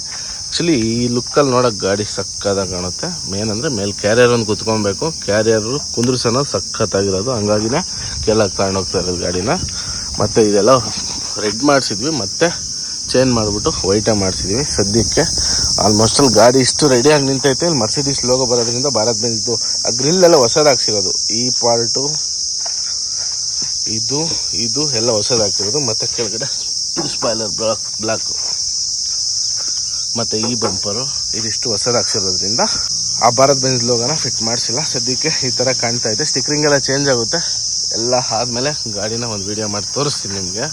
ಆ್ಯಕ್ಚುಲಿ ಈ ಲುಕ್ಕಲ್ಲಿ ನೋಡೋಕೆ ಗಾಡಿ ಸಕ್ಕತ್ತಾಗಿ ಕಾಣುತ್ತೆ. ಮೇನ್ ಅಂದರೆ ಮೇಲೆ ಕ್ಯಾರಿಯರ್ ಒಂದು ಕುತ್ಕೊಬೇಕು. ಕ್ಯಾರಿಯರು ಕುಂದ್ರಸನ ಸಖತ್ತಾಗಿರೋದು ಹಂಗಾಗಿನೇ ಕೆಳಗೆ ತಗೊಂಡೋಗ್ತಾ ಇರೋದು ಗಾಡಿನ. ಮತ್ತು ಇದೆಲ್ಲ ರೆಡ್ ಮಾಡಿಸಿದ್ವಿ. ಮತ್ತೆ ಚೇಂಜ್ ಮಾಡಿಬಿಟ್ಟು ವೈಟೇ ಮಾಡಿಸಿದ್ವಿ. ಸದ್ಯಕ್ಕೆ ಆಲ್ಮೋಸ್ಟ್ ಅಲ್ಲಿ ಗಾಡಿ ಇಷ್ಟು ರೆಡಿಯಾಗಿ ನಿಂತೈತೆ. ಇಲ್ಲಿ ಮರ್ಸಿಡೀಸ್ ಲೋಗೋ ಬರೋದ್ರಿಂದ ಭಾರತ್ ಬೆಂಜ್ದು ಆ ಗ್ರಿಲ್ ಎಲ್ಲ ಹೊಸದಾಗ್ಸಿರೋದು. ಈ ಪಾರ್ಟು ಇದು ಇದು ಎಲ್ಲ ಹೊಸದಾಗಿರೋದು ಮತ್ತು ಕೆಳಗಡೆ ಸ್ಪಾಯ್ಲರ್ ಬ್ಲಾಕ್ ಬ್ಲಾಕು ಮತ್ತು ಈ ಬಂಪರು ಇದಿಷ್ಟು ಹೊಸದಾಗ್ಸಿರೋದ್ರಿಂದ ಆ ಭಾರತ್ ಬೆಂಜ್ ಲೋಗನ ಫಿಟ್ ಮಾಡಿಸಿಲ್ಲ. ಸದ್ಯಕ್ಕೆ ಈ ತರ ಕಾಣ್ತಾ ಇದೆ. ಸ್ಟಿಕ್ರಿಂಗ್ ಎಲ್ಲ ಚೇಂಜ್ ಆಗುತ್ತೆ. ಎಲ್ಲ ಆದ್ಮೇಲೆ ಗಾಡಿನ ಒಂದು ವಿಡಿಯೋ ಮಾಡಿ ತೋರಿಸ್ತೀನಿ ನಿಮಗೆ.